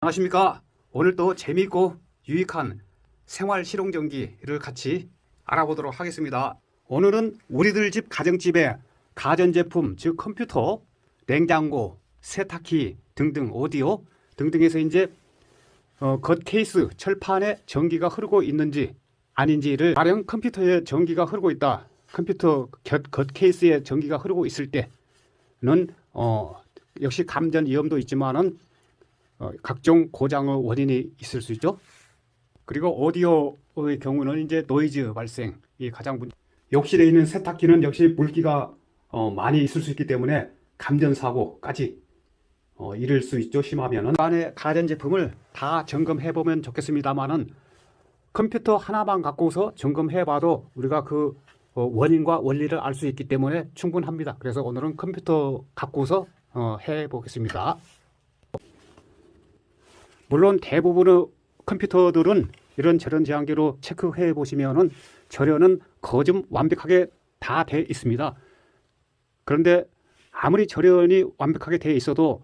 안녕하십니까. 오늘도 재미있고 유익한 생활 실용전기를 같이 알아보도록 하겠습니다. 오늘은 우리들 집 가정집에 가전제품 즉 컴퓨터 냉장고 세탁기 등등 오디오 등등에서 이제 어, 겉 케이스 철판에 전기가 흐르고 있는지 아닌지를 가령 컴퓨터에 전기가 흐르고 있다. 컴퓨터 겉, 겉 케이스에 전기가 흐르고 있을 때는 어, 역시 감전 위험도 있지만은 어, 각종 고장의 원인이 있을 수 있죠. 그리고 오디오의 경우는 이제 노이즈 발생이 가장 문. 욕실에 있는 세탁기는 역시 물기가 어, 많이 있을 수 있기 때문에 감전 사고까지 어, 이를 수 있죠. 심하면은 안에 가전 제품을 다 점검해 보면 좋겠습니다만은 컴퓨터 하나만 갖고서 점검해 봐도 우리가 그 어, 원인과 원리를 알 수 있기 때문에 충분합니다. 그래서 오늘은 컴퓨터 갖고서 어, 해 보겠습니다. 물론 대부분의 컴퓨터들은 이런 절연 제한기로 체크해 보시면은 절연은 거좀 완벽하게 다 돼 있습니다. 그런데 아무리 절연이 완벽하게 돼 있어도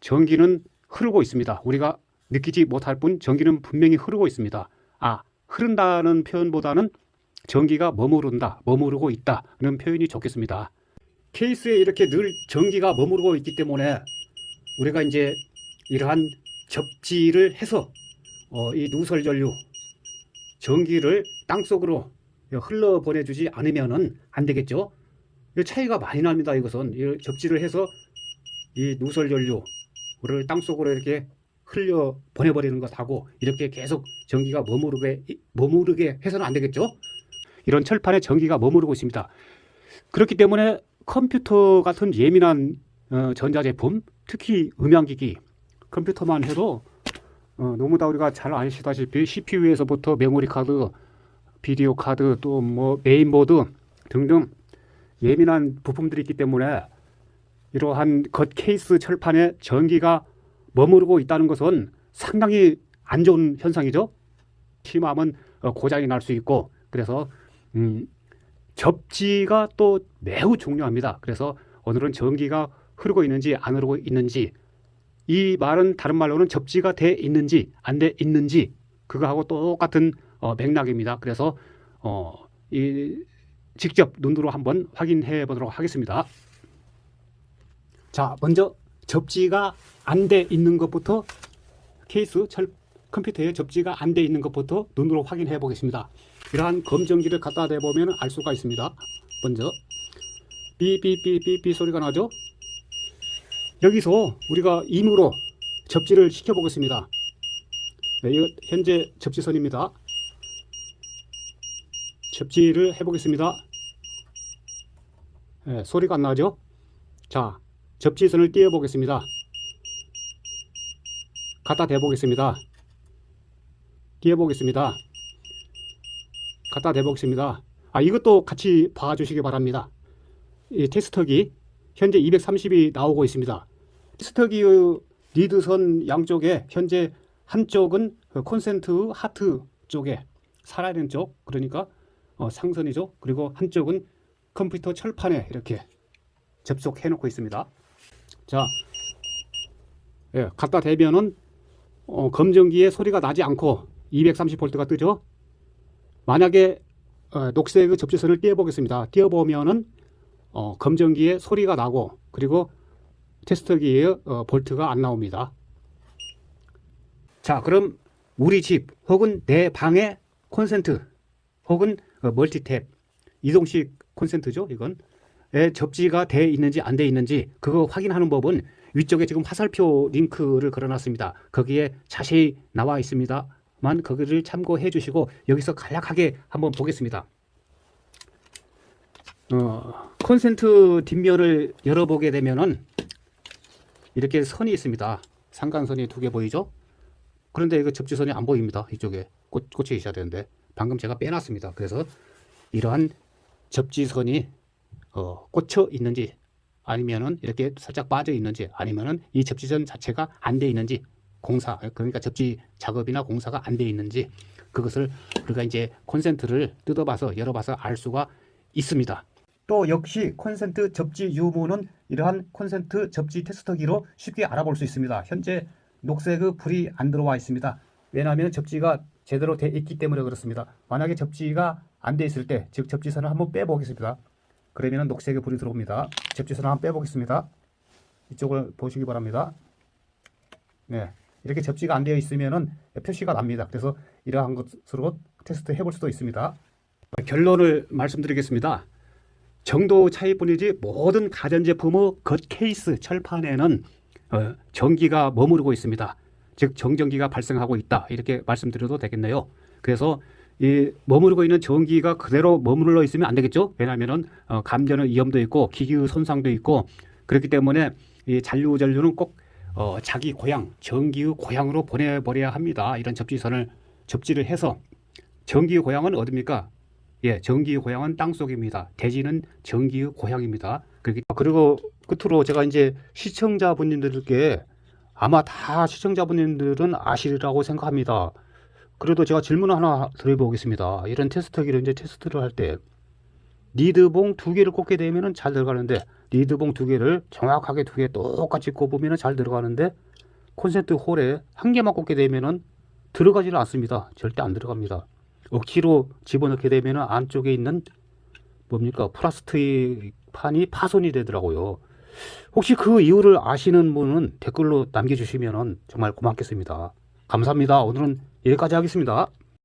전기는 흐르고 있습니다. 우리가 느끼지 못할 뿐 전기는 분명히 흐르고 있습니다. 아, 흐른다는 표현보다는 전기가 머무른다, 머무르고 있다는 표현이 좋겠습니다. 케이스에 이렇게 늘 전기가 머무르고 있기 때문에 우리가 이제 이러한 접지를 해서 어, 이 누설 전류 전기를 땅 속으로 흘러 보내주지 않으면은 안 되겠죠. 이 차이가 많이 납니다. 이것은 이 접지를 해서 이 누설 전류를 땅 속으로 이렇게 흘려 보내버리는 것하고 이렇게 계속 전기가 머무르게 머무르게 해서는 안 되겠죠. 이런 철판에 전기가 머무르고 있습니다. 그렇기 때문에 컴퓨터 같은 예민한 어, 전자제품, 특히 음향기기, 컴퓨터만 해도 어, 너무 다 우리가 잘 아시다시피 CPU에서부터 메모리 카드, 비디오 카드, 또 뭐 메인보드 등등 예민한 부품들이 있기 때문에 이러한 겉 케이스 철판에 전기가 머무르고 있다는 것은 상당히 안 좋은 현상이죠. 심하면 어, 고장이 날 수 있고 그래서 음, 접지가 또 매우 중요합니다. 그래서 오늘은 전기가 흐르고 있는지 안 흐르고 있는지 이 말은 다른 말로는 접지가 돼 있는지 안 돼 있는지 그거하고 똑같은 어, 맥락입니다. 그래서 어, 이 직접 눈으로 한번 확인해 보도록 하겠습니다. 자, 먼저 접지가 안 돼 있는 것부터 케이스 철 컴퓨터에 접지가 안 돼 있는 것부터 눈으로 확인해 보겠습니다. 이러한 검정기를 갖다 대보면 알 수가 있습니다. 먼저 삐삐삐삐삐 소리가 나죠? 여기서 우리가 임으로 접지를 시켜 보겠습니다. 네, 현재 접지선입니다. 접지를 해 보겠습니다. 네, 소리가 안 나죠? 자, 접지선을 띄워 보겠습니다. 갖다 대 보겠습니다. 띄워 보겠습니다. 갖다 대 보겠습니다. 아, 이것도 같이 봐 주시기 바랍니다. 이 테스터기 현재 230이 나오고 있습니다. 테스터기의 리드선 양쪽에 현재 한쪽은 그 콘센트 하트 쪽에 살아있는 쪽 그러니까 어, 상선이죠. 그리고 한쪽은 컴퓨터 철판에 이렇게 접속해 놓고 있습니다. 자, 예, 갖다 대면은 어, 검정기에 소리가 나지 않고 230V가 뜨죠. 만약에 어, 녹색의 접지선을 띄워 보겠습니다. 띄워 보면은 어, 검정기에 소리가 나고 그리고 테스터기에 어, 볼트가 안 나옵니다. 자, 그럼 우리 집 혹은 내 방의 콘센트 혹은 어, 멀티탭 이동식 콘센트죠, 이건. 에 접지가 돼 있는지 안 돼 있는지 그거 확인하는 법은 위쪽에 지금 화살표 링크를 걸어놨습니다. 거기에 자세히 나와 있습니다만 거기를 참고해 주시고 여기서 간략하게 한번 보겠습니다. 어, 콘센트 뒷면을 열어보게 되면은 이렇게 선이 있습니다. 상간선이 두 개 보이죠? 그런데 이거 접지선이 안 보입니다. 이쪽에 꽂, 꽂혀 있어야 되는데 방금 제가 빼놨습니다. 그래서 이러한 접지선이 어, 꽂혀 있는지 아니면은 이렇게 살짝 빠져 있는지 아니면은 이 접지선 자체가 안 돼 있는지 공사 그러니까 접지 작업이나 공사가 안 돼 있는지 그것을 우리가 이제 콘센트를 뜯어봐서 열어봐서 알 수가 있습니다. 또 역시 콘센트 접지 유무는 이러한 콘센트 접지 테스터기로 쉽게 알아볼 수 있습니다. 현재 녹색의 불이 안 들어와 있습니다. 왜냐하면 접지가 제대로 돼 있기 때문에 그렇습니다. 만약에 접지가 안 돼 있을 때, 즉 접지선을 한번 빼보겠습니다. 그러면 녹색의 불이 들어옵니다. 접지선을 한번 빼보겠습니다. 이쪽을 보시기 바랍니다. 네, 이렇게 접지가 안 되어 있으면은 표시가 납니다. 그래서 이러한 것으로 테스트 해볼 수도 있습니다. 결론을 말씀드리겠습니다. 정도 차이뿐이지 모든 가전제품의 겉 케이스 철판에는 어, 전기가 머무르고 있습니다. 즉 정전기가 발생하고 있다 이렇게 말씀드려도 되겠네요. 그래서 이 머무르고 있는 전기가 그대로 머무르러 있으면 안 되겠죠. 왜냐하면은 어, 감전의 위험도 있고 기기의 손상도 있고 그렇기 때문에 이 잔류 전류는 꼭 어, 자기 고향 전기의 고향으로 보내버려야 합니다. 이런 접지선을 접지를 해서 전기의 고향은 어디입니까? 예, 전기의 고향은 땅 속입니다. 대지는 전기의 고향입니다. 그렇기- 그리고 끝으로 제가 이제 시청자분들께 아마 다 시청자분들은 아시리라고 생각합니다. 그래도 제가 질문 하나 드려보겠습니다. 이런 테스트기를 이제 테스트를 할 때 리드봉 두 개를 꽂게 되면은 잘 들어가는데 리드봉 두 개를 정확하게 두 개 똑같이 꼽으면은 잘 들어가는데 콘센트 홀에 한 개만 꽂게 되면은 들어가지를 않습니다. 절대 안 들어갑니다. 억지로 집어넣게 되면은 안쪽에 있는 뭡니까 플라스틱 판이 파손이 되더라고요. 혹시 그 이유를 아시는 분은 댓글로 남겨주시면 정말 고맙겠습니다. 감사합니다. 오늘은 여기까지 하겠습니다.